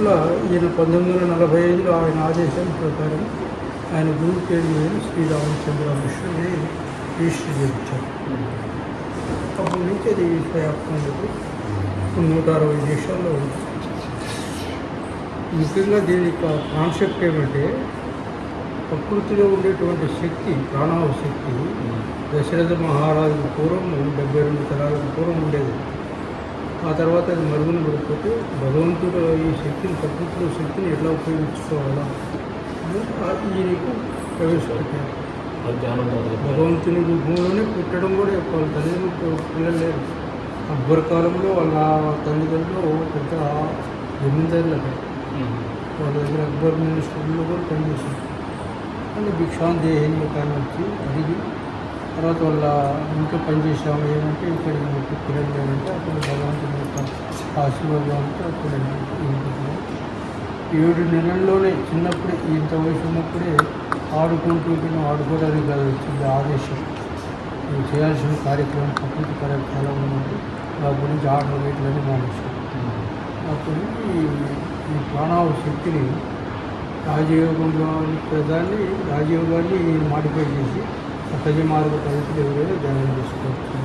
పట్ల ఈయన పంతొమ్మిది వందల నలభై ఐదులో ఆయన ఆదేశం ప్రకారం ఆయన గురువు పేరు మీద శ్రీరామచంద్ర మిశ్రుని రిజిస్టర్ చేయించారు. అప్పటి నుంచి అది విశ్వవ్యాప్తంగా ఇప్పుడు నూట అరవై దేశాల్లో ఉంది. ముఖ్యంగా దీని యొక్క కాన్సెప్ట్ ఏమంటే ప్రకృతిలో ఉండేటువంటి శక్తి ప్రాణవ శక్తి దశరథ మహారాజు పూర్వం డెబ్బై రెండు తరాలకు పూర్వం ఉండేది. ఆ తర్వాత అది మరుగున పడిపోతే భగవంతుడు ఈ శక్తిని ప్రకృతిలో శక్తిని ఎట్లా ఉపయోగించుకోవాలా? అని ఆ ఈయనకు ప్రవేశపెట్టారు భగవంతుని రూపంలోనే పుట్టడం కూడా వాళ్ళ తల్లిదండ్రులు పిల్లలు లేరు. అక్బర్ కాలంలో వాళ్ళ తల్లిదండ్రులు పెద్ద జమీందారులు వాళ్ళ దగ్గర అక్బర్ మినిస్టర్లో కూడా పనిచేశారు. అంటే భిక్షాందేహిని ఒక ఆయన వచ్చి అడిగి తర్వాత వాళ్ళ ఇంకా పనిచేసాము ఏమంటే ఇక్కడ మీకు పిల్లలు లేదంటే అప్పుడు భగవంతుని యొక్క ఆశీర్వాదాలతో అప్పుడు ఏడు నెలల్లోనే చిన్నప్పుడే ఇంత వయసు ఉన్నప్పుడే ఆడుకుంటూ ఆడుకోవడానికి కాదు వచ్చింది ఆదేశం. నేను చేయాల్సిన కార్యక్రమం ప్రకృతి కార్యక్రమాలు ఉన్నది నా గురించి ఆటలు వీటిలని మానేశాం అప్పటి నుంచి ఈ ప్రాణావ శక్తిని రాజయోగంలో ప్రధాన్ని రాజయోగాన్ని మాడిఫై చేసి సహజ మార్గ పద్ధతులు ఎవరైనా ధ్యానం చేసుకోవచ్చు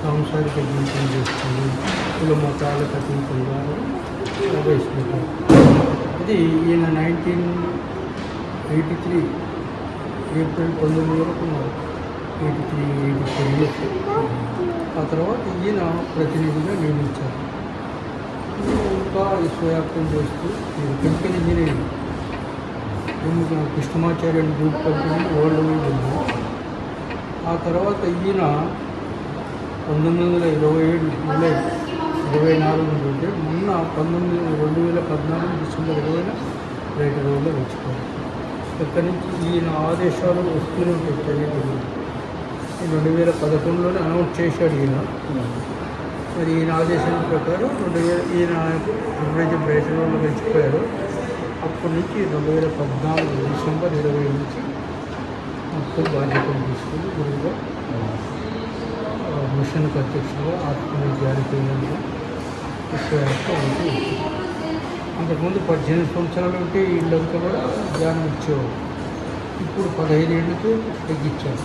సాంసారిక జీవితం చేసుకొని కుల మతాలకు అతీతంగా ప్రవేశపెట్టారు ఇది ఈయన నైన్టీన్ ఎయిటీ త్రీ ఏప్రిల్ పంతొమ్మిది వరకు ఎయిటీ త్రీ ఎయిటీ ఫోర్ ఆ తర్వాత ఈయన ప్రతినిధిగా నియమించారు. ఇంకా విశ్వవ్యాప్తం చేస్తూ నేను chemical engineering Krishnamacharya group company world wide ఉంది. ఆ తర్వాత ఈయన పంతొమ్మిది వందల ఇరవై ఏడు జూలై ఇరవై నాలుగు నుండి మొన్న పంతొమ్మిది రెండు వేల పద్నాలుగు డిసెంబర్ ఇరవైన రైట్ రోజులు వచ్చిపోయారు. ఇక్కడి నుంచి ఈయన ఆదేశాలు వస్తూనే ఉంటాయి రెండు వేల పదకొండులోనే అనౌన్స్ చేశాడు ఈయన. మరి ఈయన ఆదేశాల ప్రకారం రెండు వేల ఈయన ఎప్పుడైతే బ్రైట్ రోజులు గడిచిపోయారో అప్పటి నుంచి రెండు వేల పద్నాలుగు డిసెంబర్ ఇరవై నుంచి మొత్తం బాధ్యతలు తీసుకుని గురువుగా మిషన్కు అధ్యక్షులుగా ఆత్మవిద్యాన్ని కేంద్రంగా విశ్వవ్యాప్తం ఉంటూ అంతకుముందు పద్దెనిమిది సంవత్సరాలు ఉంటే వీళ్ళంతా కూడా ధ్యానం ఇచ్చేవారు. ఇప్పుడు పదహైదు ఏళ్ళకి తగ్గించారు.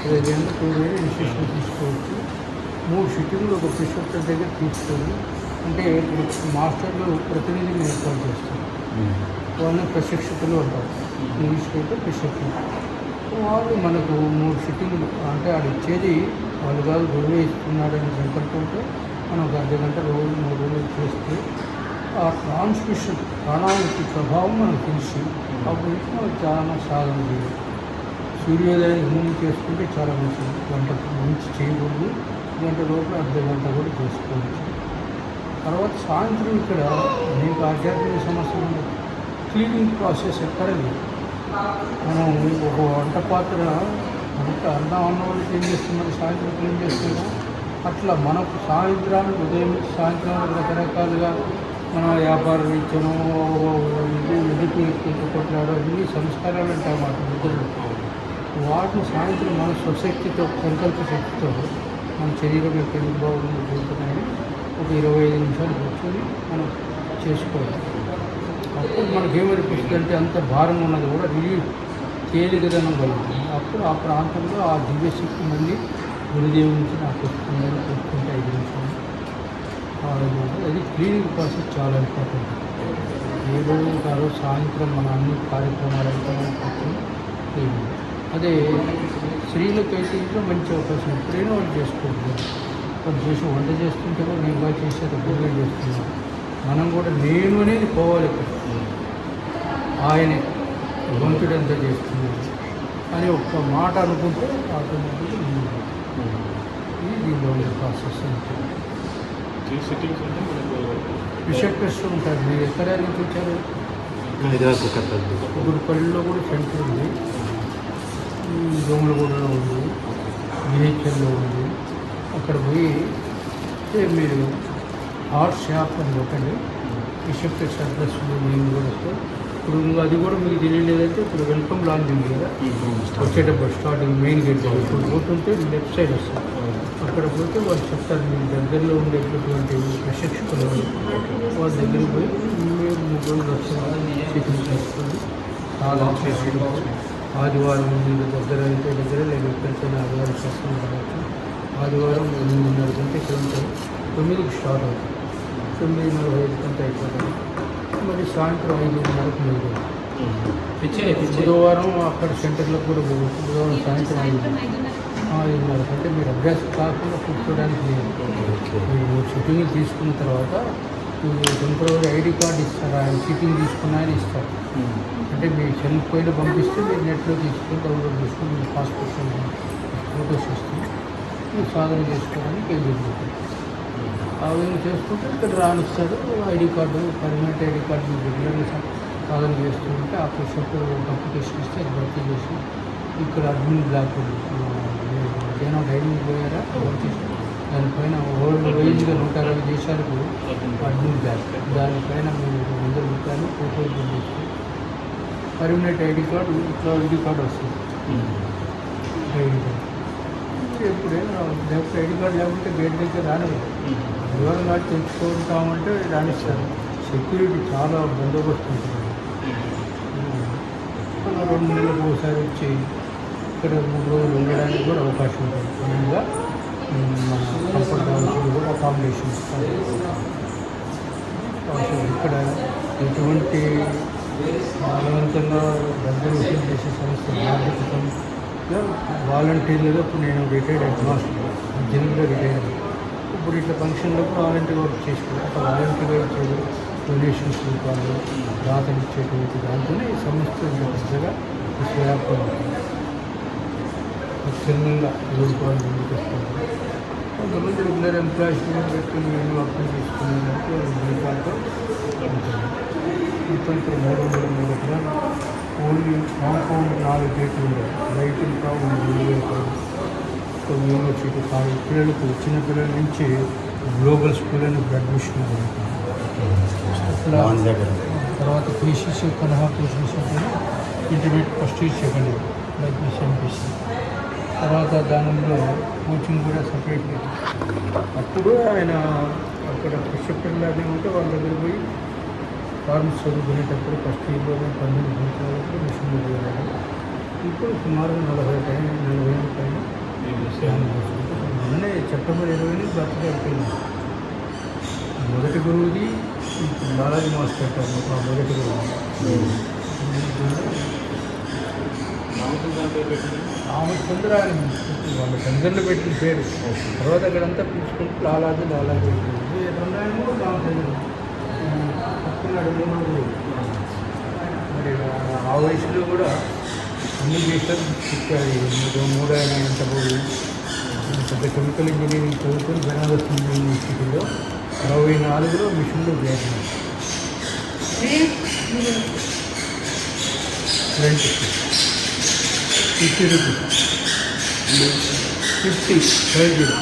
పదహైదు ఏళ్ళు టూ వేలు ఇన్స్టిట్యూషన్ తీసుకోవచ్చు. మూడు సిట్టింగ్లు ఒక ప్రిస్క్రిప్షన్ దగ్గర తీసుకొని అంటే మాస్టర్లు ప్రతినిధిని ఏర్పాటు చేస్తారు. వాళ్ళని ప్రశిక్షకులు అంటారు. ఇంగ్లీష్లో అయితే ప్రశిక్షకులు వాళ్ళు మనకు మూడు సిట్టింగ్లు అంటే ఆడు ఇచ్చేది వాళ్ళు కాదు గురువే ఇస్తున్నాడని సంకల్పంతో మనం ఒక అర్ధ గంట రోజు మూడు రోజులు చేస్తే ఆ ట్రాన్స్మిషన్ ప్రాణానికి ప్రభావం మనకు తెలిసి అప్పుడు మనం చాలా సాధన చేయాలి. సూర్యోదయం ముందు చేసుకుంటే చాలా మంచిది. గంట మంచి చేయకూడదు. గంట లోపల అర్ధ గంట కూడా చేసుకోవచ్చు. తర్వాత సాయంత్రం ఇక్కడ అనేక ఆధ్యాత్మిక సమస్యలు ఉన్నాయి. క్లీనింగ్ ప్రాసెస్ ఎక్కడ లేదు. మనం ఒక వంట పాత్ర వంట అన్నం అన్న వాళ్ళకి ఏం చేస్తున్నాం సాయంత్రం క్లీన్ చేస్తున్నారు. అట్లా మనకు సాయంత్రానికి ఉదయం నుంచి సాయంత్రం రకరకాలుగా మన వ్యాపార రీత్యను ఇది ఎదుటి వ్యక్తులతో కొట్లాడడం ఇన్ని సంస్కారాలు ఉంటాయి మాట నిద్రలు. వాటిని సాయంత్రం మన స్వశక్తితో సంకల్ప శక్తితో మన శరీరం యొక్క ఎందుకు బాగుంది జరుగుతున్నాయని ఒక ఇరవై ఐదు నిమిషాలు కూర్చొని మనం చేసుకోవాలి. అప్పుడు మనకి అంటే అంత భారం ఉన్నది కూడా రిలీఫ్ తేలికదనం కలుగుతుంది. అప్పుడు ఆ ప్రాంతంలో ఆ దివ్యశక్తి మళ్ళీ గురుదేవు నుంచి నాకు వస్తుందని చూసుకుంటే ఐదు నిమిషాలు. అది క్లీనింగ్ ప్రాసెస్ చాలా ఇంపార్టెంట్ ఏ రోజు కాదు సాయంత్రం మన అన్ని కార్యక్రమాలు అయిపోయిన అదే స్త్రీలకైతే ఇంట్లో మంచి అవకాశం. ఎప్పుడైనా వాళ్ళు చేసుకోవద్దు వాళ్ళు చేసి వంట చేస్తుంటే కూడా నేను బాగా చేసేది గురువే చేస్తున్నాను. మనం కూడా నేను అనేది పోవాలి ఇక్కడ. ఆయనే భగవంతుడు ఎంత చేస్తున్నాడు. అని ఒక్క మాట అనుకుంటే ఆటోమేటిక్గా. ఇది దీనిలో ప్రాసెస్ రిసెప్టర్స్ ఉంటారు మీరు ఎక్కడ నుంచి వచ్చారు? గుడిపల్లిలో కూడా సెంటర్ ఉంది. దోమలగూడలో ఉంది. బిహెచ్ఎల్లో ఉంది. అక్కడ పోయి మీరు హాట్ షాప్ అని కొట్టండి రిసెప్టర్స్ అడ్రస్ మేము కూడా వస్తాం ఇప్పుడు అది కూడా మీకు తెలియలేదంటే ఇప్పుడు వెల్కమ్ లాంజ్ ఉంది కదా వచ్చేటప్పుడు స్టార్టింగ్ మెయిన్ గేట్ ఇప్పుడు పోతుంటే లెఫ్ట్ సైడ్ వస్తుంది. అక్కడ పోతే వాళ్ళు చెప్తారు మీ దగ్గరలో ఉండేటటువంటి ప్రశిక్షకులు వాళ్ళ దగ్గరికి పోయి మీరు వస్తుంది చికెన్ చేసుకొని చాలా ఆదివారం మీకు దగ్గర అయితే దగ్గర లేదు ఎక్కడికైనా ఆదివారం చేస్తాం కావచ్చు ఆదివారం ఎనిమిదిన్నర గంట ఇక్కడ ఉంటాయి తొమ్మిదికి స్టార్ట్ అవుతుంది. తొమ్మిది నలభై ఐదు గంట అయిపోతుంది. మరి సాయంత్రం ఐదున్నరకు మీరు పిచ్చే పిచ్చే బుధవారం అక్కడ సెంటర్లో కూడా బుధవారం సాయంత్రం ఐదు ఐదున్నర అంటే మీరు అభ్యాసం కాకుండా కూర్చోడానికి లేదు. మీరు షూటింగ్ తీసుకున్న తర్వాత టెంపరీ ఐడి కార్డు ఇస్తారు? ఆయన షూటింగ్ తీసుకున్న ఆయన ఇస్తారు. అంటే మీ సెల్ పైన పంపిస్తే మీరు నెట్లో తీసుకొని డౌన్లోడ్ చేసుకొని మీ పాస్పోర్ట్ ఫోటోస్ ఇస్తాం మీరు సాధన చేసుకోవడానికి ఎలిజిబిలిటీ ఆ విధంగా చేసుకుంటే ఇక్కడ రానిస్తాడు ID card permanent ID card మీరు రెగ్యులర్గా సాధన చేస్తూ ఉంటే ఆ పుషప్ అప్లికేషన్ ఇస్తే అది భర్తీ చేసి ఇక్కడ అడ్మిన్ బ్లాక్ ఏదైనా డైనింగ్ పోయారా వచ్చి దానిపైన వరల్డ్ వైజ్గా నూట అరవై దేశాలకు అడ్మిన్ బ్లాక్. దానిపైన మీరు వంద రూపాయలు ఫోటో పంపిస్తే పర్మనెంట్ ఐడి కార్డు ఇట్లా ఐడి కార్డు వస్తుంది. ID card. ఎప్పుడైనా లేకపోతే ఐడి కార్డు లేకుంటే గేట్ దగ్గర రానివ్వదు వివరం కార్డు తెచ్చుకుంటామంటే రానిస్తారు సెక్యూరిటీ చాలా బందోబస్తు ఉంటుంది రెండు నెలలకు ఒకసారి వచ్చి ఇక్కడ మూడు రోజులు ఉండడానికి కూడా అవకాశం ఉంటుంది. మెయిన్గా మన కంఫర్ట్ కూడా అకామిడేషన్ ఇస్తారు ఇక్కడ ఎటువంటి బలవంతంగా డబ్బులు వసూలు చేసే సంస్థ బాధ్యతగా వాలంటీర్లుగా ఇప్పుడు నేను రిటైర్డ్ హెడ్ మాస్టర్ జనరల్గా రిటైర్డ్ ఇప్పుడు ఇట్లా ఫంక్షన్లకు వాలంటీర్ వర్క్ చేసుకున్నాను అట్లా వర్క్ చేయడం డొనేషన్స్ రూపాయలు దాతలు ఇచ్చేటువంటి దాంతోనే ఈ సంస్థ పెద్దగా విశ్వవ్యాప్తం చిన్నగా రూపాయలు ముందుకు కొంతమంది రెగ్యులర్ ఎంప్లాయీస్ పెట్టుకుని నేను అర్థం చేసుకున్నాను రూపాయలతో ఉంటుంది మొత్తం ఇక్కడ మూడు వందల మూడు ఎకరాలు. ఓన్లీ కాంపౌండ్ నాలుగు గేట్లు ఇంకా ఉంది ఒక యూనివర్సిటీ కాలేజ్ పిల్లలకు చిన్న పిల్లల నుంచి గ్లోబల్ స్కూల్ అని అడ్మిషన్ తర్వాత PCC కలహా PCC intermediate first year second year like MPC తర్వాత దానిలో కోచింగ్ కూడా సపరేట్ అప్పుడు ఆయన అక్కడ ప్రిసెప్టర్ లాగా ఉంటే వాళ్ళ దగ్గర పోయి ఫార్మ్స్ చదువుకునేటప్పుడు ఫస్ట్ ఇయర్లోనే పన్నెండు సంవత్సరాలకు మిషన్లు పోయాడు ఇప్పుడు సుమారు నలభై పైన నలభై ఏళ్ళ పైన మొన్నే సెప్టెంబర్ ఇరవై నుంచి బర్త్డే అయిపోయింది. మొదటి గురువుది బాలాజీ మాస్టర్ పెట్టారు మా మొదటి గురువు. ఆమె తొందర వాళ్ళ తండ్రులు పెట్టిన పేరు. తర్వాత అక్కడంతా పిలుచుకుంటూ లాలాజీ లాలాజీ. రామచంద్రుడు పక్కనాడు మరి ఆ- వయసులో కూడా అన్ని దేశాలు చెప్పాలి మూడు ఆయన ఎంత పోయి పెద్ద కెమికల్ ఇంజనీరింగ్ చదువుకొని బెనారస్ యూనివర్సిటీలో అరవై నాలుగులో మిషన్లో చేరినారు front fifty rupees fifty five zero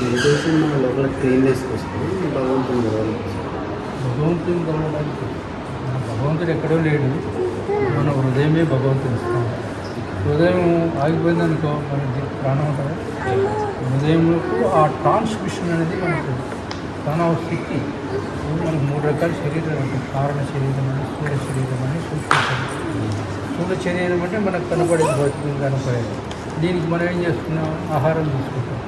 meditation మన లోపల క్లీన్ చేసుకొస్తాం భగవంతుని గౌరవం భగవంతుని కలవడానికి మన భగవంతుడు ఎక్కడో లేడు. మన హృదయమే భగవంతుని ఇస్తాం హృదయం ఆగిపోయిందనుకో మన జీ- ప్రాణం ఉంటుంది హృదయంలోకి ఆ ట్రాన్స్మిషన్ అనేది మనకు తన స్థితి మనకు మూడు రకాల శరీరం ఉంటుంది కారణ శరీరం అని స్థూల శరీరం అని సూక్ష్మ శరీరం. స్థూల శరీరం అంటే మనకు కనపడేది భౌతికంగా కనపడేది. దీనికి మనం ఏం చేస్తున్నాం? ఆహారం తీసుకుంటాం.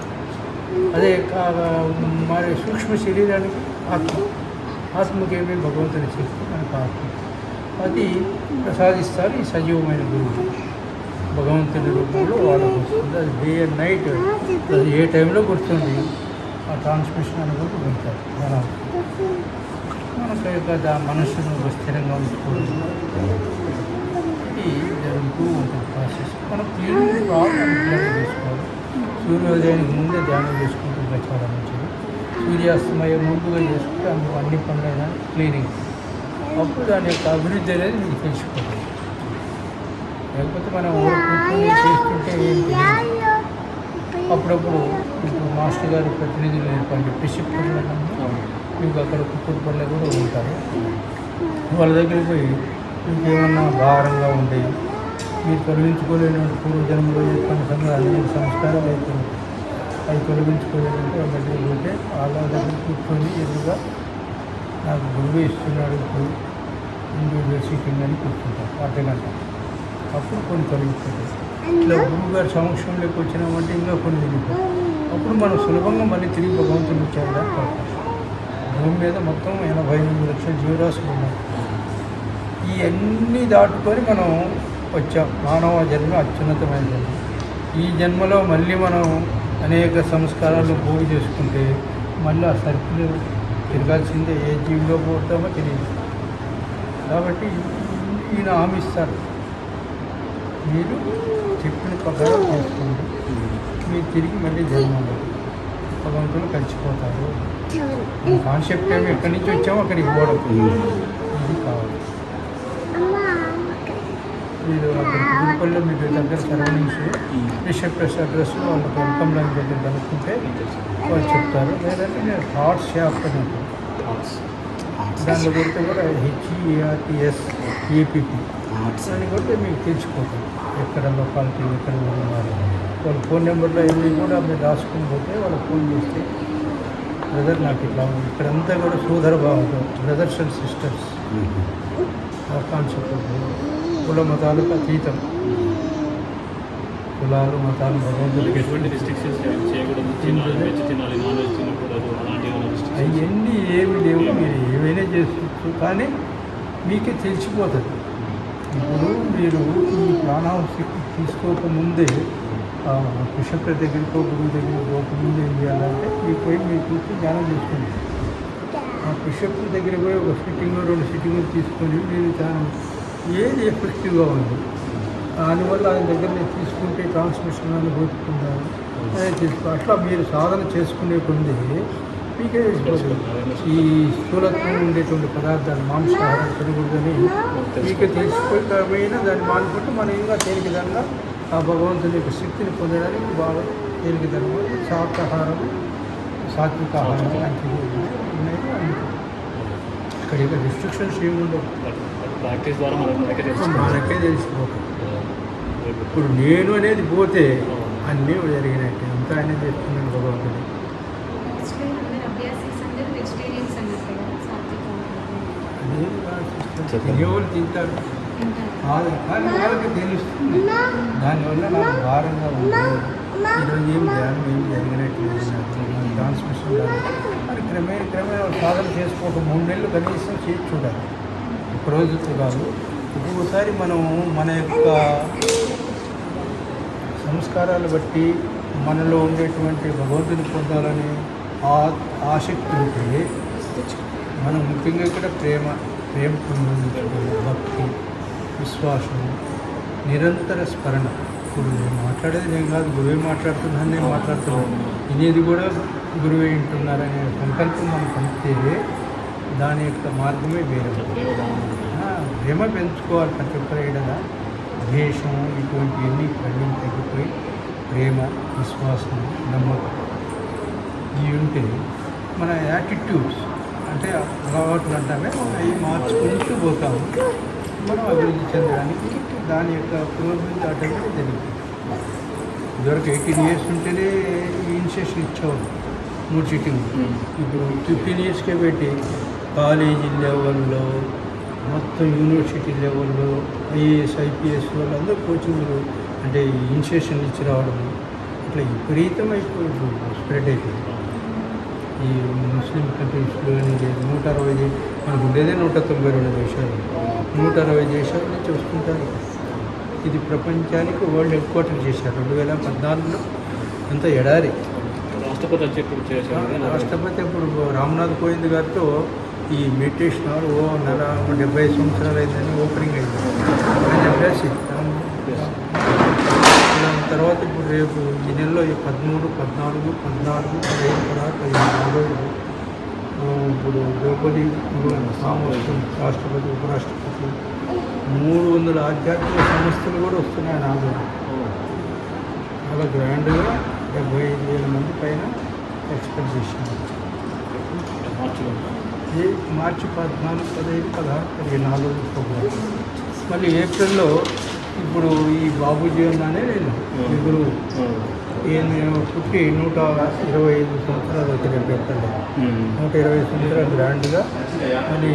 అదే కా- మరి సూక్ష్మ శరీరానికి ఆత్మ. ఆత్మకేమే భగవంతుని శక్తి మనకు ఆత్మ అది ప్రసాదిస్తారు. ఈ సజీవమైన గురువు భగవంతుని రూపంలో వాళ్ళకు వస్తుంది అది డే అండ్ నైట్ అది ఏ టైంలో గుర్తుంది? ఆ ట్రాన్స్మిషన్ అనేది ఉంటారు మన మనకు యొక్క దా- మనస్సును స్థిరంగా ఉంచుకోవడం ఇది జరుగుతూ ఉంటుంది ప్రాసెస్. మనం క్లీనింగ్ చేసుకోవాలి. సూర్యోదయానికి ముందే ధ్యానం చేసుకుంటూ ప్రచారం సూర్యాస్తమయ ముందుగా చేసుకుంటే అందులో అన్ని పనులైన క్లీనింగ్ అప్పుడు దాని యొక్క అభివృద్ధి అనేది మీకు తెలిసిపోతుంది లేకపోతే మనం ఊరు కూర్చొని చేస్తుంటే అప్పుడప్పుడు ఇప్పుడు మాస్టర్ గారు ప్రతినిధులు నేర్పండి ప్రిసిప్టర్లు మీకు అక్కడ కుక్కూరుపల్లె కూడా ఉంటారు. వాళ్ళ దగ్గరికి పోయి మీకు ఏమన్నా భారంగా ఉండి మీరు తొలగించుకోలేనటువంటి పూర్వజన్మలో కొన్ని సంఘాలు సంస్కారాలు అయితే అవి తొలగించుకోలేదంటే పోతే వాళ్ళ దగ్గర కూర్చొని ఎదురుగా నాకు గురువు ఇస్తున్నాడు ఇప్పుడు ఇండివిజువల్ సీటింగ్ అని కూర్చుంటాం అర్ధ గంట అప్పుడు కొన్ని తొలగిపోతాయి ఇట్లా గురువు గారి సమక్షంలోకి వచ్చినామంటే ఇంకా కొన్ని తిరిగిపోతాయి అప్పుడు మనం సులభంగా మళ్ళీ తిరిగి భగవంతుని చేరడానికి అవకాశం భూమి మీద మొత్తం ఎనభై ఎనిమిది లక్షల జీవరాశులు ఉన్నాయి. ఇవన్నీ దాటుకొని మనం వచ్చాం. మానవ జన్మ అత్యున్నతమైన జన్మ ఈ జన్మలో మళ్ళీ మనం అనేక సంస్కారాలు పోగు చేసుకుంటే మళ్ళీ ఆ సర్కిల్ తిరగాల్సిందే ఏ జీవిలో పోతామో తెలియదు. కాబట్టి ఈయన హామీస్తారు మీరు చెప్పిన ప్రకారం చేసుకోండి. మీరు తిరిగి మళ్ళీ జన్మలో భగవంతులు కలిసిపోతారు. కాన్సెప్ట్ ఏమి ఎక్కడి నుంచి వచ్చామో అక్కడికి పోవడం. ఇది కావాలి. మీరు అక్కడ గురుపల్లిలో మీ దగ్గర సరౌండింగ్స్ రిసెప్టర్స్ అడ్రస్ వాళ్ళకి వెల్కమ్ లైన్ దగ్గర కనుక్కుంటే వాళ్ళు చెప్తారు. లేదంటే నేను హార్ట్ షాప్ అని దాంట్లో కొడితే కూడా హెచ్ఈఆర్టీఎస్ ఏపీపీ దాన్ని కొడితే మీకు తెలిసిపోతుంది ఎక్కడ లొకాలిటీ ఎక్కడ ఉన్నారు వాళ్ళ ఫోన్ నెంబర్లో ఇవన్నీ కూడా మీరు రాసుకుని పోతే వాళ్ళకి ఫోన్ చేస్తే బ్రదర్ నాకు ఇట్లా ఉంది. ఇక్కడంతా కూడా సోదర భావంతో బ్రదర్స్ అండ్ సిస్టర్స్ ఆ కాన్సెప్ట్ కుల మతాలకు అతీతం. కులాలు మతాలు భగవంతుడికి ఎటువంటి రిస్ట్రిక్షన్స్ అవన్నీ ఏమి లేవు మీరు ఏమైనా చేసుకోవచ్చు. కానీ మీకే తెలిసిపోతుంది. ఇప్పుడు మీరు ఈ ప్రాణాహుతి తీసుకోకముందే పుష్ప దగ్గరికో గురువు దగ్గరికి పోకముందు ఏం చేయాలంటే మీకు పోయి మీరు కూర్చొని ధ్యానం చేసుకోండి ఆ పుష్ప దగ్గర పోయి ఒక సిట్టింగ్ రెండు సిట్టింగ్లు తీసుకొని మీరు ధ్యానం ఏది ఎఫెక్టివ్గా ఉంది? దానివల్ల ఆయన దగ్గర నేను తీసుకుంటే ట్రాన్స్మిషన్ అని పొందాను అదే తీసుకో అట్లా మీరు సాధన చేసుకునే కొంది మీకే ఈ స్థూలత్వం ఉండేటువంటి పదార్థాలు మాంసాహారం తినకూడదని మీకు తెలిసిపోయిన దాన్ని మానుకుంటే మనం ఇంకా తేలికదంగా ఆ భగవంతుని యొక్క శక్తిని పొందడానికి బాగా తేలికదంగా శాకాహారం సాత్విక ఆహారం లాంటివి ఉన్నాయి. ఇక్కడ రిస్ట్రిక్షన్స్ ఏమి ఉండవు ప్రాక్టీస్ ద్వారా మనం మనకే మనకే తెలిసిపోతుంది ఇప్పుడు నేను అనేది పోతే అన్నీ జరిగినట్టే అంతా ఆయన చేస్తున్నాడు భగవంతుడు. తినేవాళ్ళు తింటారు. కాదు కానీ వాళ్ళకి తెలుస్తుంది. దానివల్ల నాకు భారంగా ఉంది. ఈరోజు ఏం ధ్యానం ఏం జరిగినట్లేదు ట్రాన్స్మిషన్ మరి క్రమేణ క్రమేణ సాధన చేసుకోక మూడు నెలలు కనీసం చేసి చూడాలి. ఒక రోజుతో కాదు ఒక్కొక్కసారి మనం మన యొక్క సంస్కారాలు బట్టి మనలో ఉండేటువంటి భగవంతుని పొందాలని ఆ ఆసక్తి ఉంటుంది మనం ముఖ్యంగా ఇక్కడ ప్రేమ ప్రేమ భక్తి విశ్వాసం నిరంతర స్మరణ. ఇప్పుడు నేను మాట్లాడేది నేను కాదు గురువే మాట్లాడుతున్నాను నేను మాట్లాడుతున్నాను. వినేది కూడా గురువే వింటున్నారనే సంకల్పం మనం పంపితే దాని యొక్క మార్గమే వేరే. ఆ, ప్రేమ పెంచుకోవాలి ప్రతి ఒక్కరు ఏడగా ద్వేషం ఇటువంటివన్నీ ఇవన్నీ తగ్గిపోయి ప్రేమ విశ్వాసం నమ్మకం ఇవి ఉంటే మన యాటిట్యూడ్స్ అంటే అలవాట్లు అంటామే అవి మార్చుకుంటూ పోతాము. మనం అభివృద్ధి చెందడానికి దాని యొక్క పురోభివృద్ధి ఆటోమేటిక్ జరుగుతుంది ఇదివరకు ఎయిటీన్ ఇయర్స్ ఉంటేనే ఈ ఇనిషియేషన్ ఇచ్చేవాళ్ళు. మూడు సిట్టింగ్ ఇప్పుడు ఫిఫ్టీన్ ఇయర్స్కే పెట్టి కాలేజీ లెవెల్లో మొత్తం యూనివర్సిటీ లెవెల్లో ఐఏఎస్ ఐపీఎస్ వాళ్ళందరూ కోచింగ్లు అంటే ఇనిషియేషన్ ఇచ్చి రావడం ఇట్లా విపరీతం అయిపోయి స్ప్రెడ్ అయిపోయింది. ఈ ముస్లిం కంట్రీస్లో లేదు నూట అరవై మనకు ఉండేదే నూట తొంభై రెండు దేశాలు. నూట అరవై దేశాల నుంచి వస్తుంటారు. ఇది ప్రపంచానికి వరల్డ్ హెడ్ క్వార్టర్ చేశారు రెండు వేల పద్నాలుగులో. అంత ఎడారి. రాష్ట్రపతి చేశారు. రాష్ట్రపతి ఇప్పుడు రామ్నాథ్ కోవింద్ గారితో ఈ మెడిటేషన్ హాల్ ఓ నెల డెబ్బై సంవత్సరాలు అయిందని ఓపెనింగ్ అయింది. అని చెప్పేసి దాని తర్వాత ఇప్పుడు రేపు ఈ నెలలో ఈ పదమూడు పద్నాలుగు పద్నాలుగు పదిహేను పదహారు పదిహేను నాలుగు రోజులు ఇప్పుడు ద్రౌపది సామర్థ్యం రాష్ట్రపతి ఉపరాష్ట్రపతి. మూడు వందల ఆధ్యాత్మిక సంస్థలు కూడా వస్తున్నాయి నాకు చాలా గ్రాండ్గా డెబ్బై ఐదు వేల మంది పైన ఎక్స్పెక్ట్ చేసినారు ఈ మార్చి పద్నాలుగు పదహైదు పదహారు పదిహేను నాలుగు ప్రోగ్రామ్ మళ్ళీ ఏప్రిల్లో ఇప్పుడు ఈ బాబుజీ అన్నానే నేను గురువు. ఈయన పుట్టి నూట ఇరవై ఐదు సంవత్సరాలు వచ్చిన పెట్టండి నూట ఇరవై సంవత్సరాలు గ్రాండ్గా. మళ్ళీ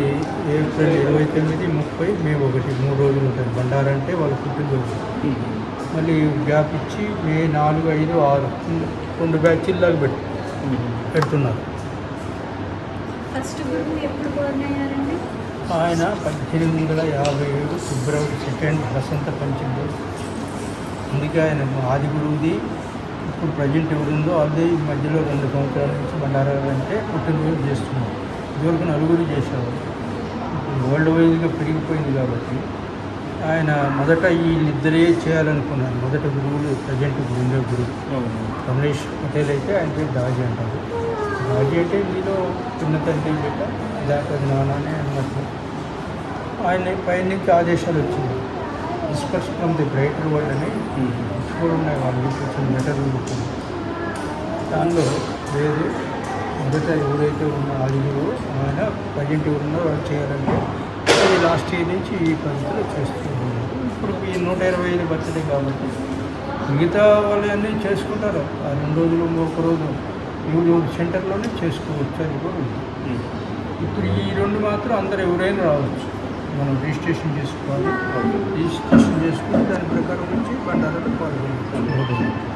ఏప్రిల్ ఇరవై తొమ్మిది ముప్పై మే ఒకటి మూడు రోజులు ఉంటుంది బండారంటే వాళ్ళ పుట్టినరోజు. మళ్ళీ గ్యాప్ ఇచ్చి మే నాలుగు ఐదు ఆరు రెండు బ్యాచ్లు దాకా పెట్టి పెడుతున్నారు. ఫస్ట్ గురువు ఎప్పుడు బోర్న్ అయ్యారండి ఆయన పద్దెనిమిది వందల యాభై ఏడు ఫిబ్రవరి సెకండ్ వసంత పంచమి అందుకే ఆయన ఆది గురువుది. ఇప్పుడు ప్రజెంట్ ఎవరుందో అదే ఈ మధ్యలో రెండు సంవత్సరాల నుంచి బండారాలు అంటే పుట్టినరోజు చేస్తున్నారు. ఇదివరకు నలుగురు చేసేవారు. ఇప్పుడు వరల్డ్ వైజ్గా పెరిగిపోయింది కాబట్టి ఆయన మొదట వీళ్ళిద్దరే చేయాలనుకున్నారు. మొదట గురువులు ప్రజెంట్ గురువులే గురువు. రమేష్ పటేల్ అయితే ఆయన పేరు దాజీ అంటారు. అడిగితే మీలో చిన్న తండ్రి బిడ్డ దాకా నాన్ననే అన్నట్టు. ఆయన పైన నుంచి ఆదేశాలు వచ్చింది. Disperse from the brighter world అని. కూడా ఉన్నాయి వాళ్ళు కొంచెం లెటర్ ఉంటుంది దానిలో లేదు. మొదట ఎవరైతే ఉన్న ఆదిలో ఆయన ప్రజెంట్ ఎవరున్నారో వాళ్ళు చేయాలంటే ఈ లాస్ట్ ఇయర్ నుంచి ఈ పద్ధతిలో చేస్తున్నారు. ఇప్పుడు ఈ నూట ఇరవై ఐదు బర్త్డే కాబట్టి మిగతా వాళ్ళు అన్నీ చేసుకుంటారు. ఆ రెండు రోజులు ఒక రోజు. యూనియన్ సెంటర్లోనే చేసుకోవచ్చు అని కూడా ఉంది. ఇప్పుడు ఈ రెండు మాత్రం అందరు ఎవరైనా రావచ్చు. మనం రిజిస్ట్రేషన్ చేసుకోవాలి రిజిస్ట్రేషన్ చేసుకుని దాని ప్రకారం వచ్చి బండారాలు పాల్గొనవచ్చు